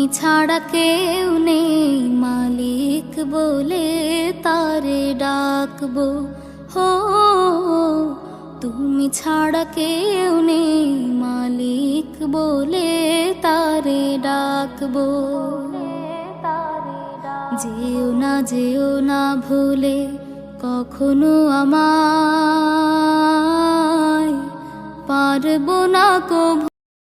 তুমি ছাড়া কেউ নেই। মালিক বলে তারে ডাকবো। হো, তুমি ছাড়া কেউ নেই। মালিক বলে তারে ডাকবো। যেও না যেও না ভুলে কখনো আমায়। পারব না কো